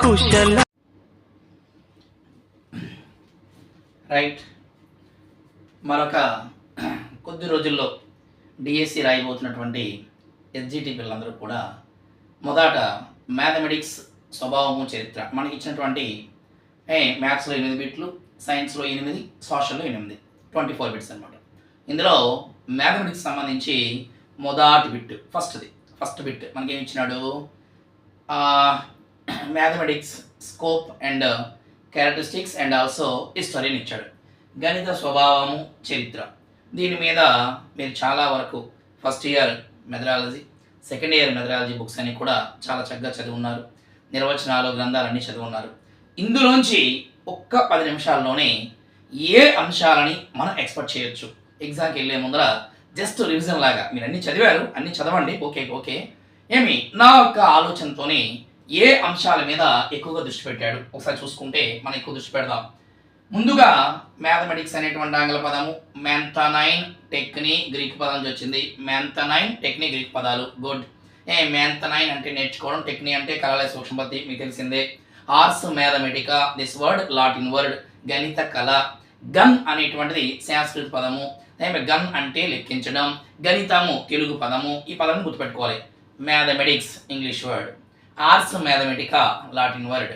కుశల right. మరొక కొద్ది రోజుల్లో డిఎస్సి రాయబోతున్నటువంటి ఎస్జిటి పిల్లలందరూ కూడా మొదట మ్యాథమెటిక్స్ స్వభావము చరిత్ర మనకి ఇచ్చినటువంటి ఏ మ్యాథ్స్లో ఎనిమిది బిట్లు సైన్స్లో ఎనిమిది సోషల్లో ఎనిమిది ట్వంటీ ఫోర్ బిట్స్ అనమాట ఇందులో మ్యాథమెటిక్స్ సంబంధించి మొదటి బిట్ ఫస్ట్ది ఫస్ట్ బిట్ మనకి ఏమి ఇచ్చినాడు mathematics scope and characteristics and also హిస్టరీని ఇచ్చాడు. గణిత స్వభావము చరిత్ర. దీని మీద మీరు చాలా వరకు first year methodology second year methodology books అన్ని కూడా చాలా చక్కగా చదివి ఉన్నారు నిర్వచనాలు గ్రంథాలన్నీ చదివి ఉన్నారు ఇందులోంచి ఒక్క పది నిమిషాల్లోనే ఏ అంశాలని మనం ఎక్స్పెక్ట్ చేయొచ్చు? ఎగ్జామ్కి వెళ్ళే ముందర జస్ట్ రివిజన్ లాగా. మీరు అన్ని చదివారు అన్ని చదవండి. ఓకే ఓకే ఏమి? నా యొక్క ఆలోచనతోనే ఏ అంశాల మీద ఎక్కువగా దృష్టి పెట్టాడు? ఒకసారి చూసుకుంటే మనం ఎక్కువ దృష్టి పెడదాం. ముందుగా మ్యాథమెటిక్స్ అనేటువంటి ఆంగ్ల పదము మ్యాంథనైన్ టెక్ని గ్రీక్ పదం నుంచి వచ్చింది. మ్యాంథనైన్ టెక్ని గ్రీక్ పదాలు. గుడ్ ఏ మ్యాంథనైన్ అంటే నేర్చుకోవడం టెక్ని అంటే కళల సూక్ష్మపతి మీకు తెలిసిందే. Ars mathematica this word Latin word గణిత కళ గన్ అనేటువంటిది సంస్కృత పదము. గన్ అంటే లెక్కించడం. గణితము తెలుగు పదము ఈ పదాన్ని గుర్తుపెట్టుకోవాలి. Mathematics English word arts mathematica Latin word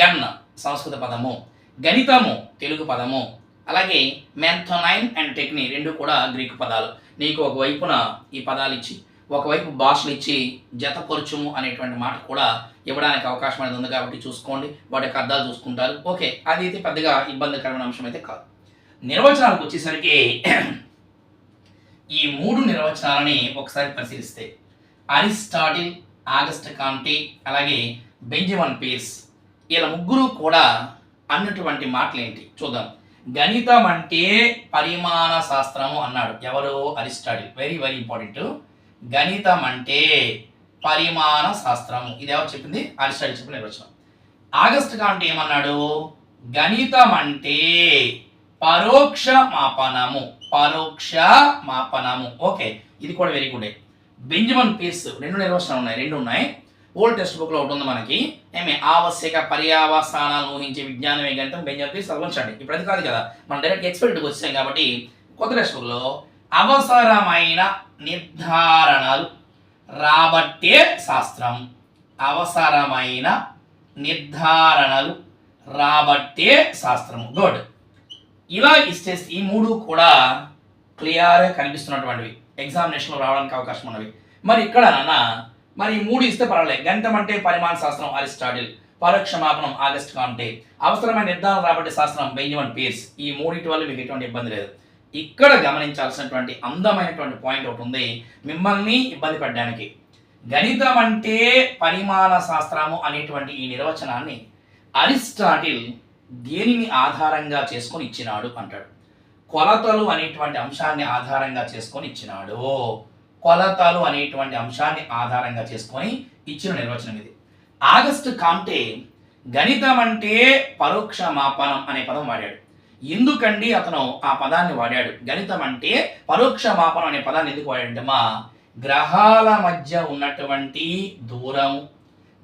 gun సంస్కృత పదము. గణితము తెలుగు పదము. అలాగే మ్యాంథోనైన్ అండ్ టెక్ని రెండు కూడా గ్రీకు పదాలు. నీకు ఒకవైపున ఈ పదాలు ఇచ్చి ఒకవైపు భాషలు ఇచ్చి జతపరచుము అనేటువంటి మాట కూడా ఇవ్వడానికి అవకాశం అనేది ఉంది కాబట్టి చూసుకోండి. వాటి యొక్క అర్థాలు చూసుకుంటారు. ఓకే అది అయితే పెద్దగా ఇబ్బందికరమైన అంశం అయితే కాదు. నిర్వచనాలకు వచ్చేసరికి ఈ మూడు నిర్వచనాలని ఒకసారి పరిశీలిస్తే. అరిస్టాటిల్ ఆగస్ట్ కాంటీ అలాగే బెంజమన్ పీర్స్ వీళ్ళ ముగ్గురు కూడా అన్నటువంటి మాటలు ఏంటి చూద్దాం. గణితం అంటే పరిమాణ శాస్త్రము అన్నాడు. ఎవరు? అరిస్టాటిల్. వెరీ వెరీ ఇంపార్టెంట్ గణితం అంటే పరిమాణ శాస్త్రము. ఇది ఎవరు చెప్పింది? అరిస్టాటిల్ చెప్పిన నిర్వచనం. ఆగస్ట్ కాంటే ఏమన్నాడు? గణితం అంటే పరోక్ష మాపనము పరోక్ష మాపనము ఓకే ఇది కూడా వెరీ గుడ్ బెంజమన్ పీస్ రెండు నిర్వచనాలు ఉన్నాయి రెండు ఉన్నాయి. ఓల్డ్ టెక్స్ట్ బుక్లో ఒకటి ఉంది మనకి. ఏమి? ఆవశ్యక పర్యావసానాలను ఊహించే విజ్ఞానమే గణితం బెంజమన్ పీస్ చదవండి ఇప్పుడు అది కాదు కదా. మనం డైరెక్ట్ ఎక్స్పెక్ట్ వచ్చాం కాబట్టి కొత్త టెక్స్ట్ బుక్లో అవసరమైన నిర్ధారణలు రాబట్టే శాస్త్రం. అవసరమైన నిర్ధారణలు రాబట్టే శాస్త్రము. గుడ్ ఇలా ఇస్టేస్ ఈ మూడు కూడా క్లియర్గా కనిపిస్తున్నటువంటివి. ఎగ్జామినేషన్లో రావడానికి అవకాశం ఉన్నవి. మరి ఇక్కడ నాన్న మరి ఈ మూడు ఇస్తే పర్వాలేదు. గణితం అంటే పరిమాణ శాస్త్రం అరిస్టాటిల్. పరోక్ష మాపనం ఆగస్ట్ కాంటే. అవసరమైన నిర్ధారణ రాబట్టి శాస్త్రం బెంజమన్ పీర్స్. ఈ మూడింటి వల్ల మీకు ఎటువంటి ఇబ్బంది లేదు. ఇక్కడ గమనించాల్సినటువంటి అందమైనటువంటి పాయింట్ ఒకటి ఉంది. మిమ్మల్ని ఇబ్బంది పడడానికి గణితం అంటే పరిమాణ శాస్త్రము అనేటువంటి ఈ నిర్వచనాన్ని అరిస్టాటిల్ దేనిని ఆధారంగా చేసుకొని ఇచ్చినాడు అంటాడు. కొలతలు అనేటువంటి అంశాన్ని ఆధారంగా చేసుకొని ఇచ్చినాడు. కొలతలు అనేటువంటి అంశాన్ని ఆధారంగా చేసుకొని ఇచ్చిన నిర్వచనం ఇది. ఆగస్టు కాంటే గణితం అంటే పరోక్ష మాపనం అనే పదం వాడాడు. ఎందుకండి అతను ఆ పదాన్ని వాడాడు? గణితం అంటే పరోక్ష మాపనం అనే పదాన్ని ఎందుకు వాడాడంటే మా గ్రహాల మధ్య ఉన్నటువంటి దూరం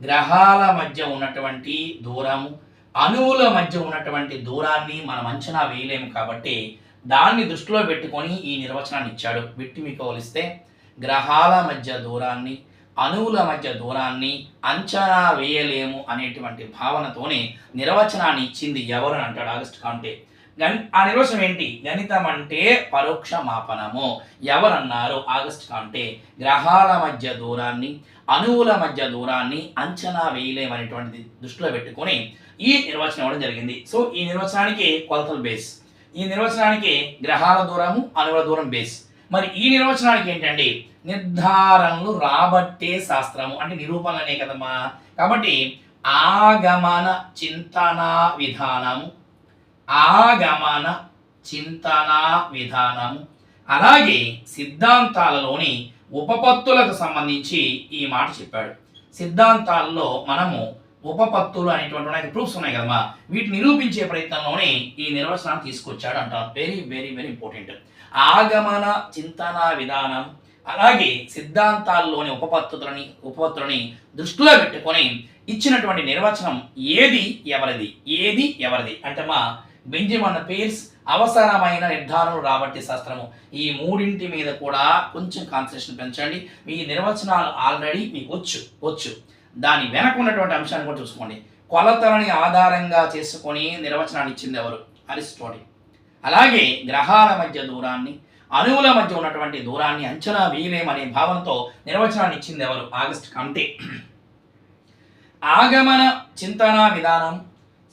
గ్రహాల మధ్య ఉన్నటువంటి దూరము. అణువుల మధ్య ఉన్నటువంటి దూరాన్ని మనం అంచనా వేయలేము కాబట్టి దాన్ని దృష్టిలో పెట్టుకొని ఈ నిర్వచనాన్ని ఇచ్చాడు. విట్టి మీకు పోలిస్తే గ్రహాల మధ్య దూరాన్ని అణువుల మధ్య దూరాన్ని అంచనా వేయలేము అనేటువంటి భావనతోనే నిర్వచనాన్ని ఇచ్చింది ఎవరు అని అంటాడు ఆగస్ట్ కాంటే. గణి ఆ నిర్వచనం ఏంటి? గణితం అంటే పరోక్ష మాపనము. ఎవరన్నారు ఆగస్ట్ కాంటే? గ్రహాల మధ్య దూరాన్ని అణువుల మధ్య దూరాన్ని అంచనా వేయలేమనేటువంటిది దృష్టిలో పెట్టుకొని ఈ నిర్వచనం ఇవ్వడం జరిగింది. సో ఈ నిర్వచనానికి కొలతల బేస్ ఈ నిర్వచనానికి గ్రహాల దూరము అణువుల దూరం బేస్ మరి ఈ నిర్వచనానికి ఏంటండి? నిర్ధారణలు రాబట్టే శాస్త్రము. అంటే నిరూపణలనే కదమ్మా. కాబట్టి ఆగమన చింతన విధానము. ఆగమన చింతన విధానము. అలాగే సిద్ధాంతాలలోని ఉపపత్తులకు సంబంధించి ఈ మాట చెప్పాడు. సిద్ధాంతాల్లో మనము ఉపపత్తులు అనేటువంటి ఉన్నాయి ప్రూఫ్స్ ఉన్నాయి కదమ్మా. వీటిని నిరూపించే ప్రయత్నంలోనే ఈ నిర్వచనాన్ని తీసుకొచ్చాడు అంటారు వెరీ వెరీ వెరీ ఇంపార్టెంట్ ఆగమన చింతన విధానం అలాగే సిద్ధాంతాల్లోని ఉపపత్తులని ఉపపత్తులని దృష్టిలో పెట్టుకొని ఇచ్చినటువంటి నిర్వచనం ఏది ఎవరిది? ఏది ఎవరిది? అంటే మా బెంజిమన్ పేర్స్ అవసరమైన నిర్ధారణలు రాబట్టి శాస్త్రము. ఈ మూడింటి మీద కూడా కొంచెం కాన్సన్ట్రేషన్ పెంచండి. మీ నిర్వచనాలు ఆల్రెడీ మీకు వచ్చు వచ్చు. దాని వెనక ఉన్నటువంటి అంశాన్ని కూడా చూసుకోండి. కొలతలని ఆధారంగా చేసుకొని నిర్వచనాన్ని ఇచ్చింది ఎవరు? అరిస్టోటిల్. అలాగే గ్రహాల మధ్య దూరాన్ని అణువుల మధ్య ఉన్నటువంటి దూరాన్ని అంచనా వేయలేమనే భావంతో నిర్వచనాన్ని ఇచ్చింది ఎవరు? ఆగస్ట్ కంటే ఆగమన చింతన విధానం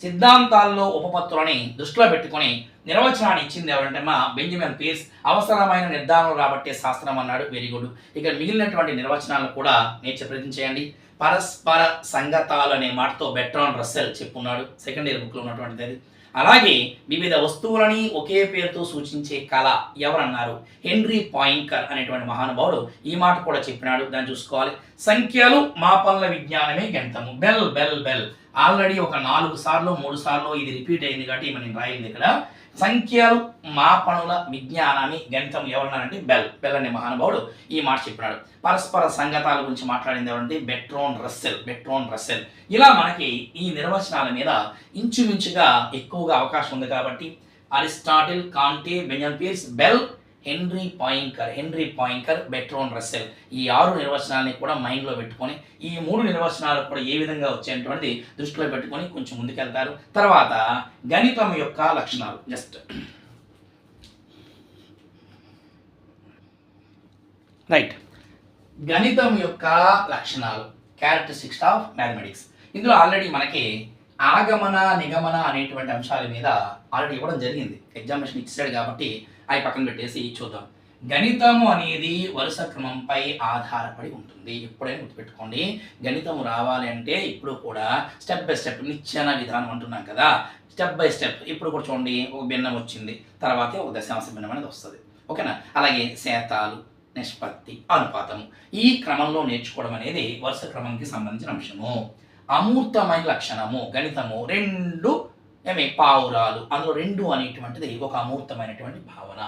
సిద్ధాంతాల్లో ఉపపత్తులని దృష్టిలో పెట్టుకొని నిర్వచనాన్ని ఇచ్చింది ఎవరంటే మా బెంజమిన్ పీర్స్. అవసరమైన నిర్ధారణ రాబట్టే శాస్త్రం అన్నాడు. వెరీ గుడ్ ఇక మిగిలినటువంటి నిర్వచనాలను కూడా నేర్చే ప్రయత్నం చేయండి. పరస్పర సంగతాలు అనే మాటతో బెట్రాన్ రస్సెల్ చెప్పున్నాడు. సెకండ్ ఇయర్ బుక్లో ఉన్నటువంటిది అది అలాగే వివిధ వస్తువులని ఒకే పేరుతో సూచించే కళ ఎవరన్నారు? హెన్రీ పాయింకర్ అనేటువంటి మహానుభావుడు ఈ మాట కూడా చెప్పినాడు. దాన్ని చూసుకోవాలి. సంఖ్యలు మాపనల విజ్ఞానమే గణితము. Bell bell bell. ఆల్రెడీ ఒక నాలుగు సార్లు మూడు సార్లు ఇది రిపీట్ అయింది కాబట్టి మనం రాయింది ఇక్కడ. సంఖ్యలు మాపణుల విజ్ఞానాన్ని గణితం ఎవరన్నారంటే బెల్. బెల్ అనే మహానుభావుడు ఈ మాట చెప్పినాడు. పరస్పర సంగతాల గురించి మాట్లాడింది ఎవరంటే బెట్రోన్ రస్సెల్ బెట్రోన్ రస్సెల్. ఇలా మనకి ఈ నిర్వచనాల మీద ఇంచుమించుగా ఎక్కువగా అవకాశం ఉంది కాబట్టి Aristotle Comte Benjamin Peirce Bell Henri Poincaré Henri Poincaré Bertrand Russell ఈ ఆరు నిర్వచనాలని కూడా మైండ్లో పెట్టుకొని ఈ మూడు నిర్వచనాలు కూడా ఏ విధంగా వచ్చేటువంటిది దృష్టిలో పెట్టుకొని కొంచెం ముందుకెళ్తారు. తర్వాత గణితం యొక్క లక్షణాలు. జస్ట్ రైట్ గణితం యొక్క లక్షణాలు క్యారెక్టరిస్టిక్స్ ఆఫ్ మ్యాథమెటిక్స్ ఇందులో ఆల్రెడీ మనకి ఆగమన నిగమన అనేటువంటి అంశాల మీద ఆల్రెడీ ఇవ్వడం జరిగింది. ఎగ్జామినేషన్ ఇచ్చాడు కాబట్టి అవి పక్కన పెట్టేసి చూద్దాం. గణితము అనేది వరుస క్రమంపై ఆధారపడి ఉంటుంది. ఎప్పుడైనా గుర్తుపెట్టుకోండి. గణితము రావాలి అంటే ఇప్పుడు కూడా స్టెప్ బై స్టెప్ నిచ్చెన విధానం అంటున్నాం కదా. స్టెప్ బై స్టెప్ ఇప్పుడు కూడా చూడండి ఒక భిన్నం వచ్చింది. తర్వాతే ఒక దశాంశ భిన్నం అనేది వస్తుంది. ఓకేనా? అలాగే శాతాలు నిష్పత్తి అనుపాతము. ఈ క్రమంలో నేర్చుకోవడం అనేది వరుస క్రమంకి సంబంధించిన అంశము. అమూర్తమైన లక్షణము గణితము రెండు ఏమి పావురాలు అందులో రెండు అనేటువంటిది ఒక అమూర్తమైనటువంటి భావన.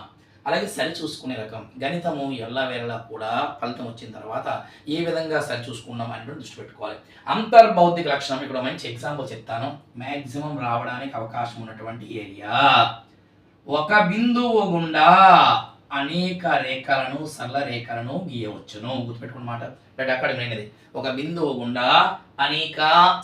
అలాగే సరి చూసుకునే రకం గణితము ఎల్లవేళలా కూడా ఫలితం వచ్చిన తర్వాత ఏ విధంగా సరి చూసుకున్నాం అనేటువంటి దృష్టి పెట్టుకోవాలి. అంతర్భౌతిక లక్షణం ఇక్కడ మంచి ఎగ్జాంపుల్ చెప్తాను. మ్యాక్సిమం రావడానికి అవకాశం ఉన్నటువంటి ఏరియా ఒక బిందువు గుండా అనేక రేఖలను సరళ రేఖలను గీయవచ్చును. గుర్తుపెట్టుకున్న మాట. రైట్ అక్కడ వినేది ఒక బిందువు గుండా అనేక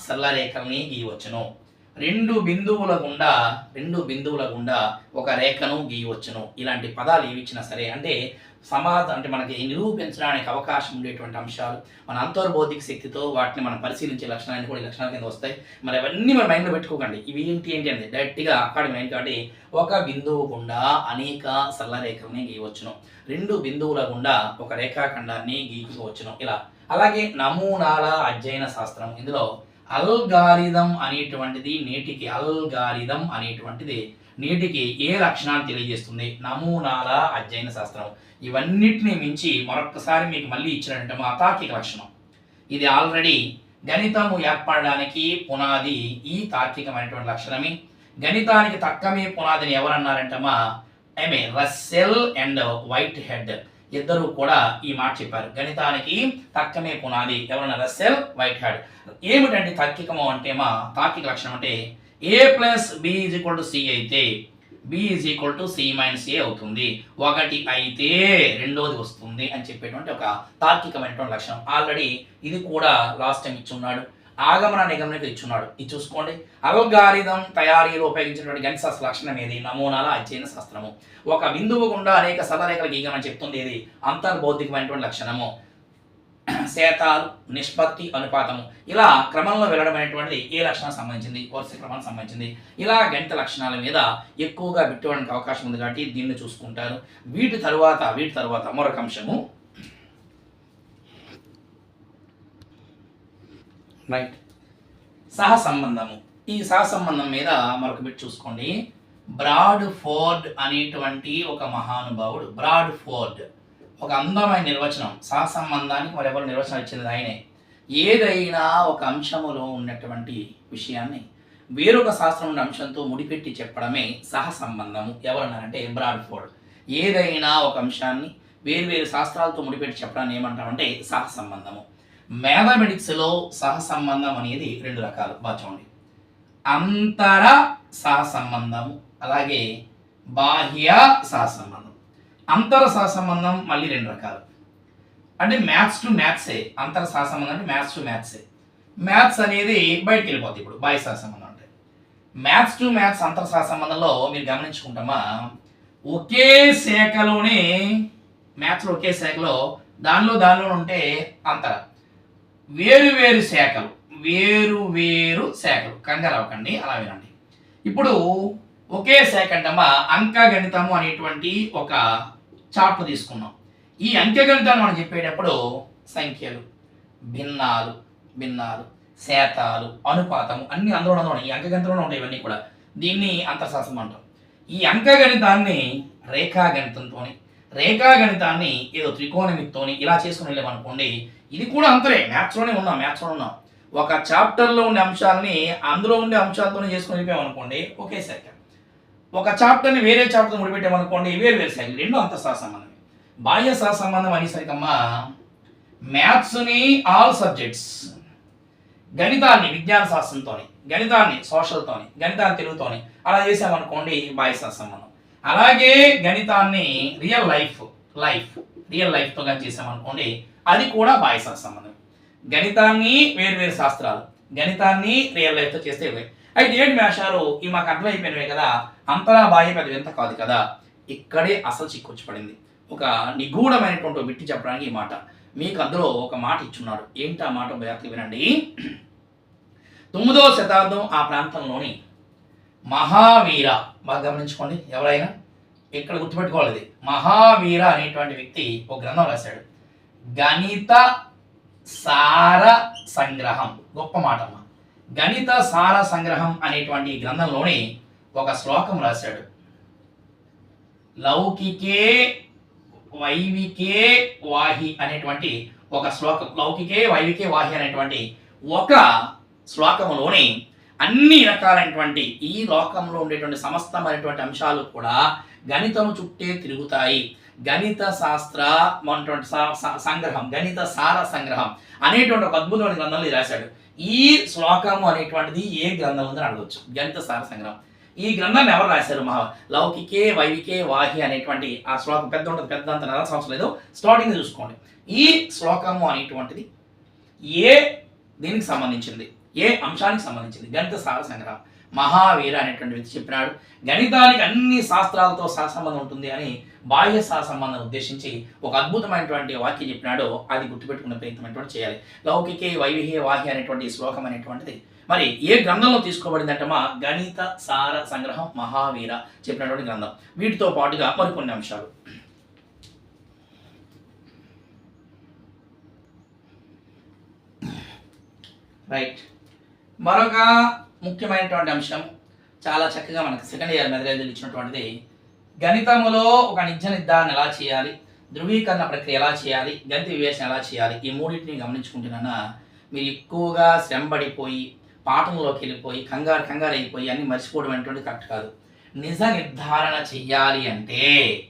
సరళ రేఖల్ని గీయవచ్చును. రెండు బిందువుల గుండా రెండు బిందువుల గుండా ఒక రేఖను గీయవచ్చును. ఇలాంటి పదాలు ఏవి ఇచ్చినా సరే అంటే సమాధ అంటే మనకి నిరూపించడానికి అవకాశం ఉండేటువంటి అంశాలు మన అంతర్బౌద్ధిక శక్తితో వాటిని మనం పరిశీలించే లక్షణాలు కూడా ఈ లక్షణాల కింద వస్తాయి. మరి అవన్నీ మన మైండ్లో పెట్టుకోకండి. ఇవి ఏంటి ఏంటి అనేది డైరెక్ట్గా అక్కడ మైండ్ కాబట్టి ఒక బిందువు గుండా అనేక సరళ రేఖల్ని గీయవచ్చును. రెండు బిందువుల గుండా ఒక రేఖాఖండాన్ని గీయవచ్చును. ఇలా. అలాగే నమూనాల అధ్యయన శాస్త్రం. ఇందులో అల్గారిథం అనేటువంటిది నేటికి అల్గారిథం అనేటువంటిది నీటికి ఏ లక్షణాన్ని తెలియజేస్తుంది? నమూనాల అధ్యయన శాస్త్రం. ఇవన్నిటిని మించి మరొకసారి మీకు మళ్ళీ ఇచ్చినటువంటి మా తార్కిక లక్షణం. ఇది ఆల్రెడీ గణితము ఏర్పడడానికి పునాది ఈ తార్కికమైనటువంటి లక్షణమే. గణితానికి తక్కమే పునాదిని ఎవరన్నారంటమా ఐమే రస్సెల్ అండ్ వైట్ హెడ్. ఇద్దరు కూడా ఈ మాట చెప్పారు. గణితానికి తక్కమే పునాది ఎవరన్నా రస్సెల్ వైట్ హెడ్. ఏమిటంటే తార్కికము అంటే మా తార్కిక లక్షణం అంటే? A plus B is equal to C అయితే B is equal to C minus A అవుతుంది. ఒకటి అయితే రెండోది వస్తుంది అని చెప్పేటువంటి ఒక తార్కికమైనటువంటి లక్షణం. ఆల్రెడీ ఇది కూడా లాస్ట్ టైం ఇచ్చున్నాడు. ఆగమన నిగమనకు ఇచ్చున్నాడు. ఇది చూసుకోండి. అల్గారిథం తయారీలో ఉపయోగించినటువంటి గణిత శాస్త్ర లక్షణం ఏది? నమూనాల అధ్యయన శాస్త్రము. ఒక బిందువు గుండా అనేక సరళరేఖలు గీయమని చెప్తుంది. ఏది? అంతర్బౌద్ధికమైనటువంటి లక్షణము. శాతాలు నిష్పత్తి అనుపాతము. ఇలా క్రమంలో వెళ్ళడమైనటువంటిది ఏ లక్షణానికి సంబంధించింది? వరుస క్రమానికి సంబంధించింది. ఇలా గణిత లక్షణాల మీద ఎక్కువగా పెట్టుకోవడానికి అవకాశం ఉంది కాబట్టి దీన్ని చూసుకుంటారు. వీటి తరువాత వీటి తరువాత మరొక అంశము. రైట్ సహసంబంధము. ఈ సహసంబంధం మీద మరొక బిట్ చూసుకోండి. బ్రాడ్ ఫోర్డ్ అనేటువంటి ఒక మహానుభావుడు. బ్రాడ్ ఫోర్డ్ ఒక అందమైన నిర్వచనం సహసంబంధానికి మరి ఎవరు నిర్వచనం ఇచ్చింది ఆయనే. ఏదైనా ఒక అంశములో ఉన్నటువంటి విషయాన్ని వేరొక శాస్త్రం ఉన్న అంశంతో ముడిపెట్టి చెప్పడమే సహసంబంధము. ఎవరన్నారంటే బ్రాడ్ఫోర్డ్. ఏదైనా ఒక అంశాన్ని వేరు వేరు శాస్త్రాలతో ముడిపెట్టి చెప్పడాన్ని ఏమంటామంటే సహ సంబంధము మ్యాథమెటిక్స్లో సహ సంబంధం అనేది రెండు రకాలు. బాగా చూడండి. అంతర సహసంబంధము అలాగే బాహ్య సహ సంబంధం అంతర సహసంబంధం మళ్ళీ రెండు రకాలు. అంటే మ్యాథ్స్ టు మ్యాథ్సే అంతర సహసంబంధం అంటే మ్యాథ్స్ టు మ్యాథ్సే మ్యాథ్స్ అనేది బయటికి వెళ్ళిపోతుంది ఇప్పుడు బాయ్ సహసంబంధం అంటే. మ్యాథ్స్ టు మ్యాథ్స్ అంతర సహసంబంధంలో మీరు గమనించుకుంటామా? ఒకే శాఖలోనే మ్యాథ్స్లో ఒకే శాఖలో దానిలో దానిలో ఉంటే అంతర. వేరు వేరు శాఖలు వేరు వేరు శాఖలు. కంగారు అవ్వకండి అలా వినండి. ఇప్పుడు ఒకే శాఖ అంటమ్మా అంకగణితము అనేటువంటి ఒక చార్ట్ తీసుకున్నాం. ఈ అంకెగణితాన్ని మనం చెప్పేటప్పుడు సంఖ్యలు భిన్నాలు భిన్నాలు శాతాలు అనుపాతము అన్ని అందులో ఉన్నాయి. ఈ అంకగణితంలో ఉంటాయి ఇవన్నీ కూడా. దీన్ని అంతర్శాస్త్రం అంటాం. ఈ అంకగణితాన్ని రేఖాగణితంతో రేఖాగణితాన్ని ఏదో త్రికోణమితోని ఇలా చేసుకుని వెళ్ళామనుకోండి ఇది కూడా అంతరే మ్యాథ్స్లోనే ఉన్నాం మ్యాథ్స్లో ఉన్నాం. ఒక చాప్టర్లో ఉండే అంశాలని అందులో ఉండే అంశాలతోనే చేసుకుని వెళ్ళిపోయామనుకోండి ఒకే ఒక చాప్టర్ని వేరే చాప్టర్ ముడిపెట్టామనుకోండి వేరు వేరు శైలి రెండు అంత సహసంబంధం బాహ్య సహసంబంధం అనేసరికమ్మా మ్యాథ్స్ని ఆల్ సబ్జెక్ట్స్ గణితాన్ని విజ్ఞాన శాస్త్రంతోని గణితాన్ని సోషల్తోని గణితాన్ని తెలుగుతోని అలా చేసామనుకోండి బాహ్య సహసంబంధం అలాగే గణితాన్ని రియల్ లైఫ్ లైఫ్ రియల్ లైఫ్తో కానీ చేసామనుకోండి అది కూడా బాహ్య సహసంబంధం గణితాన్ని వేరు వేరు శాస్త్రాలు గణితాన్ని రియల్ లైఫ్తో చేస్తే అయితే ఏంటి మేషాలు ఇవి మాకు అర్థమైపోయినవే కదా. అంతరా బాహ్య పెద్ద వింత కాదు కదా. ఇక్కడే అసలు చిక్కొచ్చి పడింది ఒక నిగూఢమైనటువంటి ఒక బిట్టి చెప్పడానికి ఈ మాట. మీకు అందులో ఒక మాట ఇచ్చున్నాడు. ఏంటి ఆ మాట? జాగ్రత్తగా వినండి. తొమ్మిదవ శతాబ్దం ఆ ప్రాంతంలోని మహావీర. బాగా గమనించుకోండి. ఎవరైనా? ఇక్కడ గుర్తుపెట్టుకోవాలి ఇది. మహావీర అనేటువంటి వ్యక్తి ఒక గ్రంథం రాశాడు. గణిత సార సంగ్రహం. గొప్ప మాట అమ్మ. గణిత సార సంగ్రహం అనేటువంటి గ్రంథంలోని ఒక శ్లోకం రాశాడు. లౌకికే వైవికే వాహి అనేటువంటి ఒక శ్లోకం. లౌకికే వైవికే వాహి అనేటువంటి ఒక శ్లోకంలోని అన్ని రకాలైనటువంటి ఈ లోకంలో ఉండేటువంటి సమస్తమైనటువంటి అంశాలు కూడా గణితము చుట్టే తిరుగుతాయి. గణిత శాస్త్ర సా- సంగ్రహం గణిత సార సంగ్రహం అనేటువంటి ఒక అద్భుతమైన గ్రంథంలో రాశాడు. ఈ శ్లోకము అనేటువంటిది ఏ గ్రంథం ఉందని అడగవచ్చు గణిత సార సంగ్రహం. ఈ గ్రంథాన్ని ఎవరు రాశారు? మహా లౌకికే వైవికే వాహి అనేటువంటి ఆ శ్లోకం పెద్ద ఉంటుంది పెద్ద అంత నెల సంవత్సరం లేదు. స్టార్టింగ్ చూసుకోండి. ఈ శ్లోకము అనేటువంటిది ఏ దీనికి సంబంధించింది? ఏ అంశానికి సంబంధించింది? గణిత సార సంగ్రహం. మహావీర అనేటువంటి వ్యక్తి చెప్పినాడు. గణితానికి అన్ని శాస్త్రాలతో సహసంబంధం ఉంటుంది అని బాహ్య సహసంబంధం ఉద్దేశించి ఒక అద్భుతమైనటువంటి వాక్యం చెప్పినాడో అది గుర్తుపెట్టుకునే ప్రయత్నం చేయాలి. లౌకికే వైవిహే వాహి అనేటువంటి శ్లోకం అనేటువంటిది. మరి ఏ గ్రంథంలో తీసుకోబడిందంటే మా గణిత సార సంగ్రహం మహావీర చెప్పినటువంటి గ్రంథం. వీటితో పాటుగా మరికొన్ని అంశాలు. రైట్. మరొక ముఖ్యమైనటువంటి అంశం చాలా చక్కగా మనకు సెకండ్ ఇయర్ మెదరేజీలు ఇచ్చినటువంటిది గణితములో ఒక నిజ నిర్ధారణ ఎలా చేయాలి? ధృవీకరణ ప్రక్రియ ఎలా చేయాలి? గణిత వివేచన ఎలా చేయాలి? ఈ మూడింటిని గమనించుకుంటున్నా మీరు ఎక్కువగా శ్రమపడిపోయి పాఠంలోకి వెళ్ళిపోయి కంగారు కంగారు అయిపోయి అన్ని మర్చిపోవడం అనేటువంటి కరెక్ట్ కాదు. నిజ నిర్ధారణ చెయ్యాలి అంటే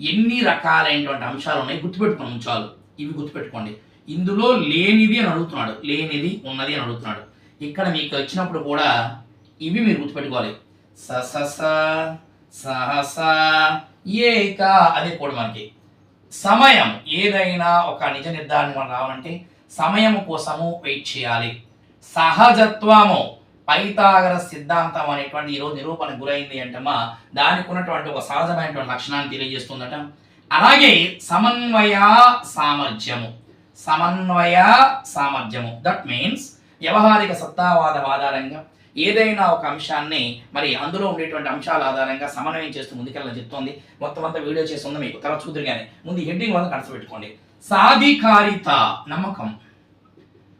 ఎన్ని రకాలైనటువంటి అంశాలు ఉన్నాయి గుర్తుపెట్టుకుని ఉంచాలి ఇవి గుర్తుపెట్టుకోండి. ఇందులో లేనిది అని అడుగుతున్నాడు. లేనిది ఉన్నది అని అడుగుతున్నాడు. ఇక్కడ మీకు వచ్చినప్పుడు కూడా ఇవి మీరు గుర్తుపెట్టుకోవాలి. స సహస ఏక అదే కూడా మనకి. సమయం ఏదైనా ఒక నిజ నిర్ధారణ మనం రావాలంటే సమయం కోసము వెయిట్ చేయాలి. సహజత్వము పైతాగర సిద్ధాంతం అనేటువంటి ఈరోజు నిరూపణ గురైంది అంటమా? దానికి ఉన్నటువంటి ఒక సహజమైనటువంటి లక్షణాన్ని తెలియజేస్తుందట. అలాగే సమన్వయ సామర్థ్యము. సమన్వయ సామర్థ్యము. దట్ మీన్స్ వ్యవహారిక సత్తావాదం ఆధారంగా ఏదైనా ఒక అంశాన్ని మరి అందులో ఉండేటువంటి అంశాల ఆధారంగా సమన్వయం చేస్తూ ముందుకెళ్ళని చెప్తోంది. మొత్తం అంతా వీడియో చేసి ఉంది మీకు. తర్వాత చూద్దరు కానీ ముందు హెడ్డింగ్ వల్ల కనస పెట్టుకోండి సాధికారిత నమ్మకం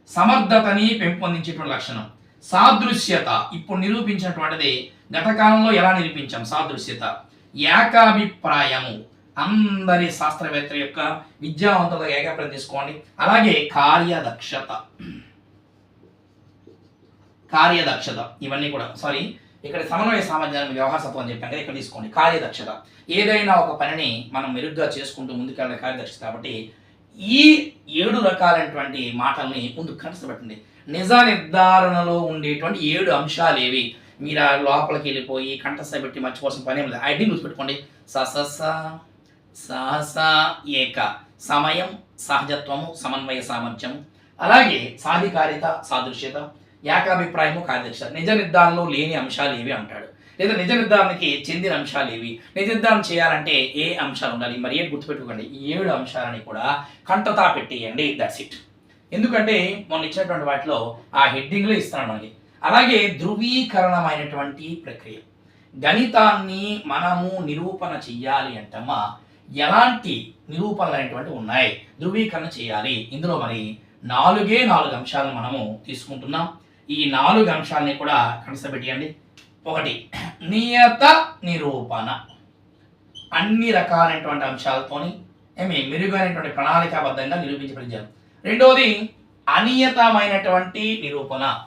సమర్థతని పెంపొందించేటువంటి లక్షణం. సాదృశ్యత ఇప్పుడు నిరూపించినటువంటిది గతకాలంలో ఎలా నిరూపించాం? సాదృశ్యత. ఏకాభిప్రాయము. అందరి శాస్త్రవేత్తల యొక్క విద్యావంతుల ఏకాభిప్రాయం తీసుకోండి. అలాగే కార్యదక్షత. కార్యదక్షత. ఇవన్నీ కూడా. సారీ ఇక్కడ సమన్వయ సామర్థ్యాన్ని వ్యవహార సత్వం అని చెప్పాను కదా ఇక్కడ తీసుకోండి. కార్యదక్షత. ఏదైనా ఒక పనిని మనం మెరుగ్గా చేసుకుంటూ ముందుకెళ్ళే కార్యదక్షత కాబట్టి ఈ ఏడు రకాలైనటువంటి మాటల్ని ముందు కనసపెట్టండి నిజ నిర్ధారణలో ఉండేటువంటి ఏడు అంశాలు ఏవి? మీరు ఆ లోపలికి వెళ్ళిపోయి కంఠస్థ పెట్టి మర్చిపోవాల్సిన పని ఏం లేదు. ఐడి గుర్తుపెట్టుకోండి. ససస సహస ఏక. సమయం సహజత్వము సమన్వయ సామర్థ్యము. అలాగే సాధికారిత సాదృశ్యత. ఏకాభిప్రాయము కార్యదక్షత నిజ నిర్ధారణలో లేని అంశాలు ఏవి అంటాడు. లేదా నిజ నిర్ధారణకి చెందిన అంశాలు ఏవి నిజ నిర్ధారణ చేయాలంటే ఏ అంశాలు ఉండాలి? మరి ఏం గుర్తుపెట్టుకోండి ఈ ఏడు అంశాలని కూడా కంటతా పెట్టేయండి. దట్స్ ఇట్ ఎందుకంటే మొన్న ఇచ్చినటువంటి వాటిలో ఆ హెడ్డింగ్లో ఇస్తున్నాడు మనకి. అలాగే ధృవీకరణమైనటువంటి ప్రక్రియ. గణితాన్ని మనము నిరూపణ చెయ్యాలి అంటమ్మా. ఎలాంటి నిరూపణలు అనేటువంటివి ఉన్నాయి? ధృవీకరణ చేయాలి. ఇందులో మరి నాలుగే నాలుగు అంశాలను మనము తీసుకుంటున్నాం. ఈ నాలుగు అంశాలని కూడా కనసపెట్టండి ఒకటి నియత నిరూపణ. అన్ని రకాలైనటువంటి అంశాలతోని ఏమి మెరుగైనటువంటి ప్రణాళికాబద్ధంగా నిరూపించబడించారు రెండవది అనియతమైనటువంటి నిరూపణ.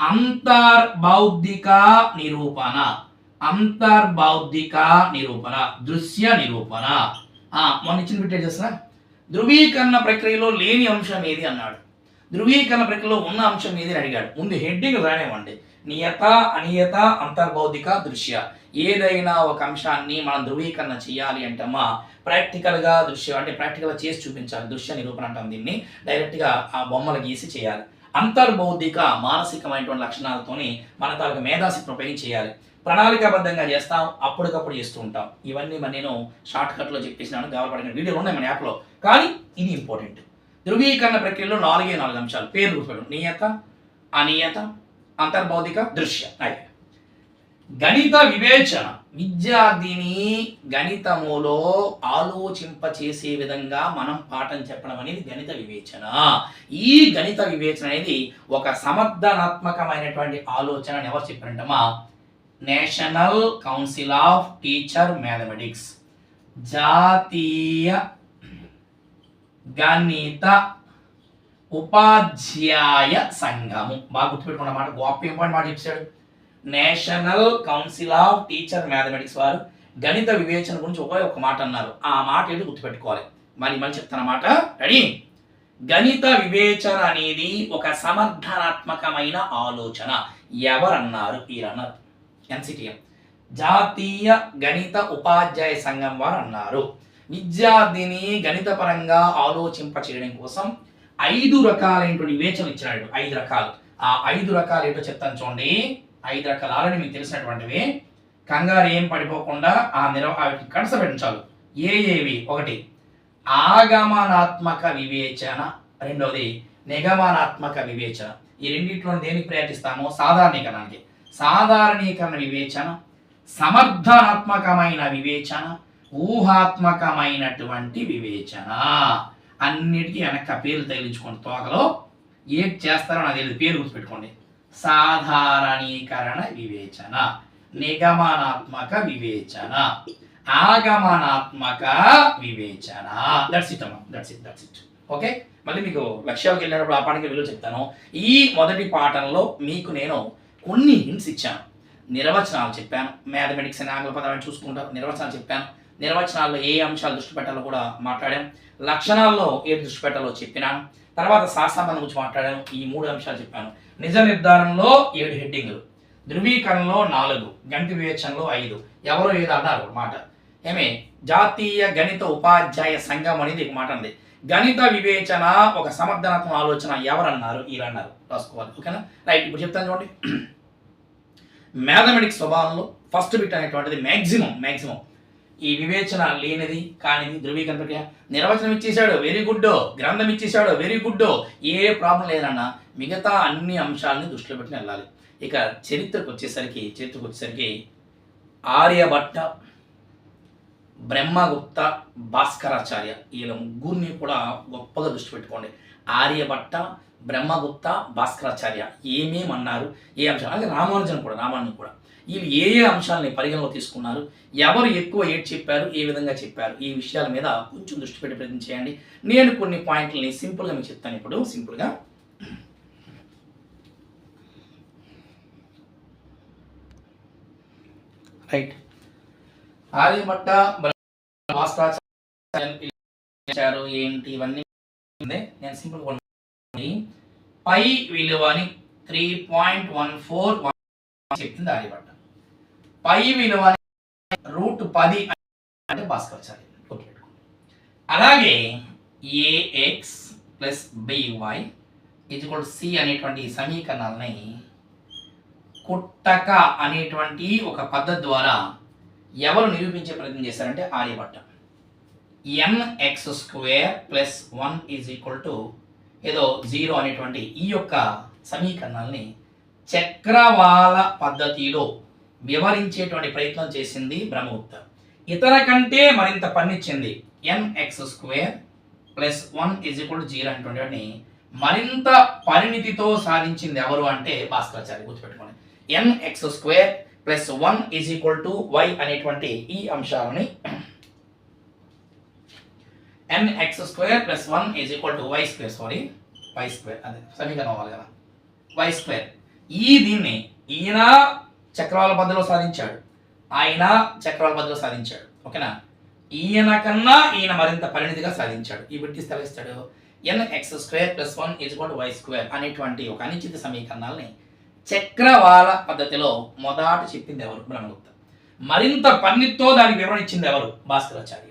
అంతర్బౌద్ధిక నిరూపణ. అంతర్బౌద్ధిక నిరూపణ. దృశ్య నిరూపణ. మొన్న ఇచ్చిన బిట్టే చేసిన ధృవీకరణ ప్రక్రియలో లేని అంశం ఏది అన్నాడు. ధృవీకరణ ప్రక్రియలో ఉన్న అంశం ఏది అడిగాడు. ముందు హెడ్డింగ్ రానివ్వండి. నియత అనియత అంతర్బౌద్ధిక దృశ్య. ఏదైనా ఒక అంశాన్ని మనం ధృవీకరణ చేయాలి అంటమ్మా ప్రాక్టికల్గా దృశ్యం అంటే ప్రాక్టికల్గా చేసి చూపించాలి. దృశ్య నిరూపణ అంటాం దీన్ని. డైరెక్ట్గా ఆ బొమ్మలు గీసి చేయాలి. అంతర్బౌద్ధిక మానసికమైనటువంటి లక్షణాలతోని మన తాలూకు మేధాశక్తిని ఉపయోగించి చేయాలి. ప్రణాళికాబద్ధంగా చేస్తాం అప్పటికప్పుడు చేస్తూ ఉంటాం. ఇవన్నీ మరి నేను షార్ట్ కట్లో చెప్పేసినాను గవర్నమెంట్ వీడియోలు ఉన్నాయి మన యాప్లో. కానీ ఇది ఇంపార్టెంట్. ధృవీకరణ ప్రక్రియలో నాలుగే నాలుగు అంశాలు. పేరు గుర్తుపెట్టు నియత అనియత అంతర్బౌద్ధిక దృశ్య. అయితే గణిత వివేచన. విద్యార్థిని గణితములో ఆలోచింప చేసే విధంగా మనం పాఠం చెప్పడం అనేది గణిత వివేచన. ఈ గణిత వివేచన అనేది ఒక సమర్థనాత్మకమైనటువంటి ఆలోచన అని ఎవరు చెప్పారంటమా National Council of Teacher Mathematics. జాతీయ గణిత ఉపాధ్యాయ సంఘము. బాగా గుర్తుపెట్టుకున్న మాట. గొప్ప ఇంపార్టెంట్ మాట చెప్పాడు? National Council of Teacher Mathematics వారు గణిత వివేచన గురించి ఒకే ఒక మాట అన్నారు. ఆ మాట ఏంటి గుర్తుపెట్టుకోవాలి. మరి మళ్ళీ చెప్తానమాట రెడీ గణిత వివేచన అనేది ఒక సమర్థనాత్మకమైన ఆలోచన. ఎవరన్నారు? వీరన్నారు. ఎన్సిటిఎం జాతీయ గణిత ఉపాధ్యాయ సంఘం వారు అన్నారు. విద్యార్థిని గణితపరంగా ఆలోచింప చేయడం కోసం ఐదు రకాలైనటువంటి వివేచనలు ఇచ్చినాడు. ఐదు రకాలు. ఆ ఐదు రకాలు ఏంటో చెప్తాను చూడండి. ఐదు రకాలు ఆల్రెడీ మీకు తెలిసినటువంటివి. కంగారు ఏం పడిపోకుండా ఆ నిరవ వాటిని కడసపెట్టించాలి ఏ ఏవి ఒకటి. ఆగమనాత్మక వివేచన. రెండవది నిగమనాత్మక వివేచన. ఈ రెండింటిలో దేనికి ప్రయత్నిస్తామో సాధారణీకరణానికి సాధారణీకరణ వివేచన. సమర్థనాత్మకమైన వివేచన. ఊహాత్మకమైనటువంటి వివేచన. అన్నిటికీ వెనక పేర్లు తగిలించుకోండి తోకలో. ఏం చేస్తారో నాకు తెలియదు. పేరు గుర్తుపెట్టుకోండి. సాధారణీకరణ వివేచన. నిగమనాత్మక వివేచన. ఆగమనాత్మక వివేచన. దట్స్ ఇట్ అమ్మా. That's it that's it okay మళ్ళీ మీకు లక్ష్యాలకు వెళ్ళినప్పుడు ఆ పాఠానికి విలువ చెప్తాను. ఈ మొదటి పాఠంలో మీకు నేను కొన్ని హింట్స్ ఇచ్చాను. నిర్వచనాలు చెప్పాను. మ్యాథమెటిక్స్ అని ఆంగ్ల పదాలను చూసుకుంటారు. నిర్వచనాలు చెప్పాను. నిర్వచనాల్లో ఏ అంశాలు దృష్టి పెట్టాలో కూడా మాట్లాడాం. లక్షణాల్లో ఏ దృష్టి పెట్టాలో చెప్పినాను తర్వాత శాస్త్రాంతం గురించి మాట్లాడాను ఈ మూడు అంశాలు చెప్పాను. నిజ నిర్ధారణలో ఏడు హెడ్డింగ్లు. ధృవీకరణలో నాలుగు. గణిత వివేచనలో ఐదు. ఎవరో ఏదో అన్నారు మాట. ఏమే? జాతీయ గణిత ఉపాధ్యాయ సంఘం అనేది ఒక మాట ఉంది గణిత వివేచన ఒక సమర్థనాత్మక ఆలోచన ఎవరన్నారు? వీరన్నారు. రాసుకోవాలి. ఓకేనా? రైట్. ఇప్పుడు చెప్తాను చూడండి. మ్యాథమెటిక్స్ స్వభావంలో ఫస్ట్ బిట్ అనేటువంటిది మ్యాక్సిమం మ్యాక్సిమం ఈ వివేచన లేనిది కానిది ధృవీకరణ ప్రక్రియ నిర్వచనం ఇచ్చేశాడు వెరీ గుడ్ గ్రంథం ఇచ్చేశాడు వెరీ గుడ్ ఏ ప్రాబ్లం లేదన్నా మిగతా అన్ని అంశాలని దృష్టిలో పెట్టుకుని వెళ్ళాలి. ఇక చరిత్రకు వచ్చేసరికి చరిత్రకు వచ్చేసరికి ఆర్యభట్ట బ్రహ్మగుప్త భాస్కరాచార్య వీళ్ళ ముగ్గురిని కూడా గొప్పగా దృష్టి పెట్టుకోండి. ఆర్యభట్ట బ్రహ్మగుప్త భాస్కరాచార్య ఏమేమన్నారు ఏ అంశాలు? అలాగే రామానుజన్ కూడా రామానుజన్ కూడా. వీళ్ళు ఏ ఏ అంశాలని పరిగణలో తీసుకున్నారు ఎవరు ఎక్కువ ఏడ్ చెప్పారు ఏ విధంగా చెప్పారు ఈ విషయాల మీద కొంచెం దృష్టి పెట్టి ప్రయత్నం చేయండి. నేను కొన్ని పాయింట్లని సింపుల్గా మీకు చెప్తాను ఇప్పుడు సింపుల్గా రైట్. ఆర్యభట్ట భాస్కరాచార్య ఇచ్చారు ఏంటి ఇవన్నీ నేను సింపుల్ పై విలువని three point one four one చెప్పింది ఆర్యభట్ట. పై విలువ రూట్ పది అంటే భాస్కరాచార్య గుర్తుపెట్టుకో. అలాగే A X plus B Y is equal C అనేటువంటి సమీకరణాలని కుట్టక అనేటువంటి ఒక పద్ధతి ద్వారా ఎవరు నిరూపించే ప్రయత్నం చేశారంటే Aryabhata N X square plus one is equal to ఏదో జీరో అనేటువంటి ఈ యొక్క సమీకరణాలని చక్రవాల పద్ధతిలో వివరించేటువంటి ప్రయత్నం చేసింది బ్రహ్మగుప్త. ఇతర కంటే మరింత పన్నిచ్చింది N square plus one is equal zero అనేటువంటి మరింత పరిణితితో సాధించింది ఎవరు అంటే భాస్కరాచార్య గుర్తుపెట్టుకోండి. N square plus one is equal to Y అనేటువంటి ఈ అంశాలని N square plus one is equal to Y square sorry Y square అదే సమీకరణం అవ్వాలి కదా. వై స్క్వేర్ ఈ దీన్ని ఈయన చక్రాల పద్ధతిలో సాధించాడు. ఆయన చక్రాల పద్ధతిలో సాధించాడు. ఓకేనా? ఈయన కన్నా ఈయన మరింత పరిణితిగా సాధించాడు. ఈ బిట్టి స్థలిస్తాడు N X square plus one is goat why square అనేటువంటి ఒక అనిశ్చిత సమీకరణాలని చక్రవాల పద్ధతిలో మొదట చెప్పింది ఎవరు? బ్రహ్మగుప్త. మరింత పన్నితో దానికి వివరణ ఇచ్చింది ఎవరు? భాస్కరాచార్య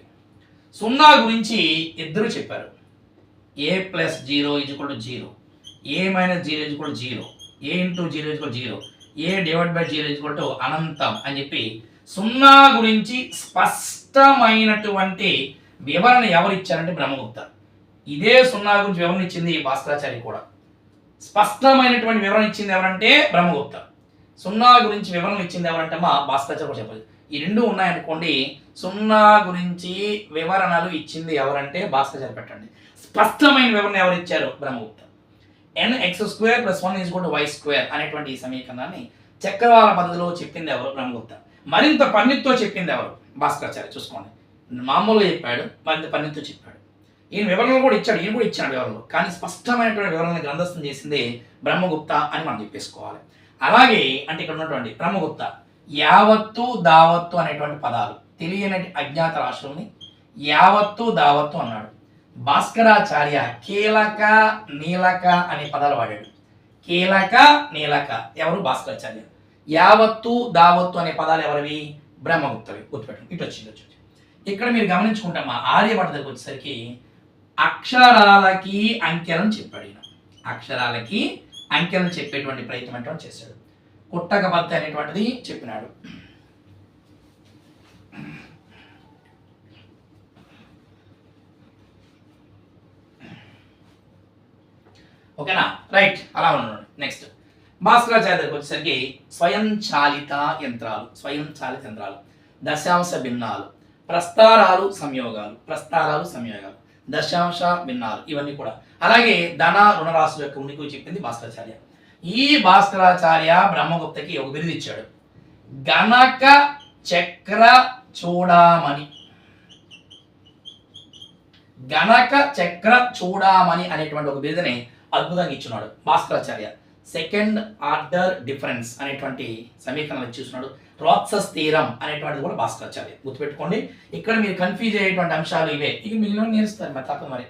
సున్నా గురించి ఇద్దరు చెప్పారు. ఏ ప్లస్ జీరో ఇజ్ కూడా జీరో ఏ మైనస్ జీరో కూడా zero A into zero equal zero A divide by zero equal to అనంతం అని చెప్పి సున్నా గురించి స్పష్టమైనటువంటి వివరణ ఎవరు ఇచ్చారంటే బ్రహ్మగుప్త. ఇదే సున్నా గురించి వివరణ ఇచ్చింది భాస్కరాచార్య కూడా. స్పష్టమైనటువంటి వివరణ ఇచ్చింది ఎవరంటే బ్రహ్మగుప్త. సున్నా గురించి వివరణ ఇచ్చింది ఎవరంటే మా భాస్కరాచార్య కూడా చెప్పాలి ఈ రెండు ఉన్నాయనుకోండి సున్నా గురించి వివరణలు ఇచ్చింది ఎవరంటే భాస్కరాచార్య పెట్టండి. స్పష్టమైన వివరణ ఎవరు ఇచ్చారు Brahmagupta. N X square plus one is Y square అనేటువంటి ఈ సమీకరణాన్ని చక్రవాల పద్ధతిలో చెప్పింది ఎవరు? బ్రహ్మగుప్త. మరింత పన్నితో చెప్పింది ఎవరు? భాస్కరాచార్య. చూసుకోండి. మామూలుగా చెప్పాడు మరింత పన్నితో చెప్పాడు. ఈయన వివరణలు కూడా ఇచ్చాడు ఈయన కూడా ఇచ్చాడు వివరణలు. కానీ స్పష్టమైనటువంటి వివరణను గ్రంథస్థం చేసింది బ్రహ్మగుప్త అని మనం చెప్పేసుకోవాలి. అలాగే అంటే ఇక్కడ ఉన్నటువంటి బ్రహ్మగుప్త యావత్తు దావత్తు అనేటువంటి పదాలు తెలియని అజ్ఞాత రాష్ట్రంని యావత్తు దావత్తు అన్నాడు. భాస్కరాచార్య కీలక నీలక అనే పదాలు వాడాడు. కీలక నీలక. ఎవరు? భాస్కరాచార్య. యావత్తు దావత్తు అనే పదాలు ఎవరివి? బ్రహ్మగుప్తవి గుర్తుపెట్టండి ఇటు వచ్చింది వచ్చి. ఇక్కడ మీరు గమనించుకుంటే మా ఆర్యభట్ట దగ్గరికి వచ్చేసరికి అక్షరాలకి అంకెలను చెప్పాడు ఈయన. అక్షరాలకి అంకెలను చెప్పేటువంటి ప్రయత్నం అంటే చేశాడు కుట్టక పద్ధతి అనేటువంటిది చెప్పినాడు. ఓకేనా? రైట్ అలా ఉన్నాడు నెక్స్ట్ భాస్కరాచార్య దగ్గరికి వచ్చేసరికి స్వయంచాలిత యంత్రాలు స్వయంచాలిత యంత్రాలు. దశాంశ భిన్నాలు. ప్రస్తారాలు సంయోగాలు ప్రస్తారాలు సంయోగాలు. దశాంశ భిన్నాలు ఇవన్నీ కూడా. అలాగే ధన రుణరాశుల యొక్క ఉనికి చెప్పింది భాస్కరాచార్య. ఈ భాస్కరాచార్య బ్రహ్మగుప్తకి ఒక బిరుది ఇచ్చాడు. గణక చక్ర చూడామణి గణక చక్ర చూడామణి అనేటువంటి ఒక బిరుదని అద్భుతంగా ఇచ్చున్నాడు. భాస్కరాచార్య. సెకండ్ ఆర్డర్ డిఫరెన్స్ అనేటువంటి సమీకరణలు చూస్తున్నాడు రోత్సస్ తీరం అనేటువంటిది కూడా భాస్కరాచార్య. గుర్తుపెట్టుకోండి. ఇక్కడ మీరు కన్ఫ్యూజ్ అయ్యేటువంటి అంశాలు ఇవే. ఇక మిగిలిన నేర్చుతారు మరి తప్ప మరి.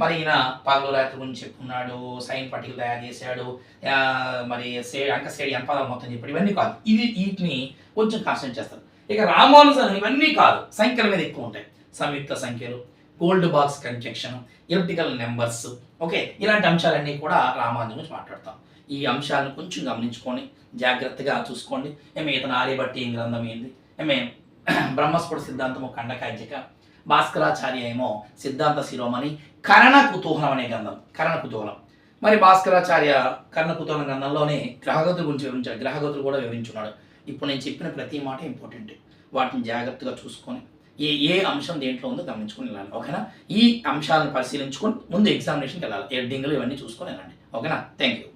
మరి ఈయన పాల్గొరాత్రి గురించి చెప్పుకున్నాడు సైన్ పట్టికలు తయారు చేశాడు మరి సే అంక సేడి పదాలు మొత్తం చెప్పాడు. ఇవన్నీ కాదు. ఇది వీటిని కొంచెం కాన్సన్ట్రేట్ చేస్తారు. ఇక రామానుజన్ ఇవన్నీ కాదు. సంఖ్యల మీద ఎక్కువ ఉంటాయి. సంయుక్త సంఖ్యలు Goldbach's conjecture elliptical numbers okay ఇలాంటి అంశాలన్నీ కూడా రామానుజన్ గురించి మాట్లాడతాం. ఈ అంశాలను కొంచెం గమనించుకొని జాగ్రత్తగా చూసుకోండి. ఏమే ఇతను ఆర్యభట్టి ఏం గ్రంథం ఏంది ఏమే బ్రహ్మస్ఫుట సిద్ధాంతము ఖండకాజ్యక భాస్కరాచార్య ఏమో సిద్ధాంత శిరోమణి కరణ కుతూహలం అనే గ్రంథం కరణ కుతూహలం మరి భాస్కరాచార్య కరణ కుతూహలం గ్రంథంలోనే గ్రహగతుల గురించి వివరించాడు. గ్రహగతులు కూడా వివరించున్నాడు. ఇప్పుడు నేను చెప్పిన ప్రతి మాట ఇంపార్టెంట్. వాటిని జాగ్రత్తగా చూసుకొని ఏ ఏ అంశం దేంట్లో ఉందో గమనించుకొని వెళ్ళాలి ఓకేనా? ఈ అంశాలను పరిశీలించుకొని ముందు ఎగ్జామినేషన్కి వెళ్ళాలి. ఎడ్డింగ్లు ఇవన్నీ చూసుకొని వెళ్ళండి ఓకేనా? Thank you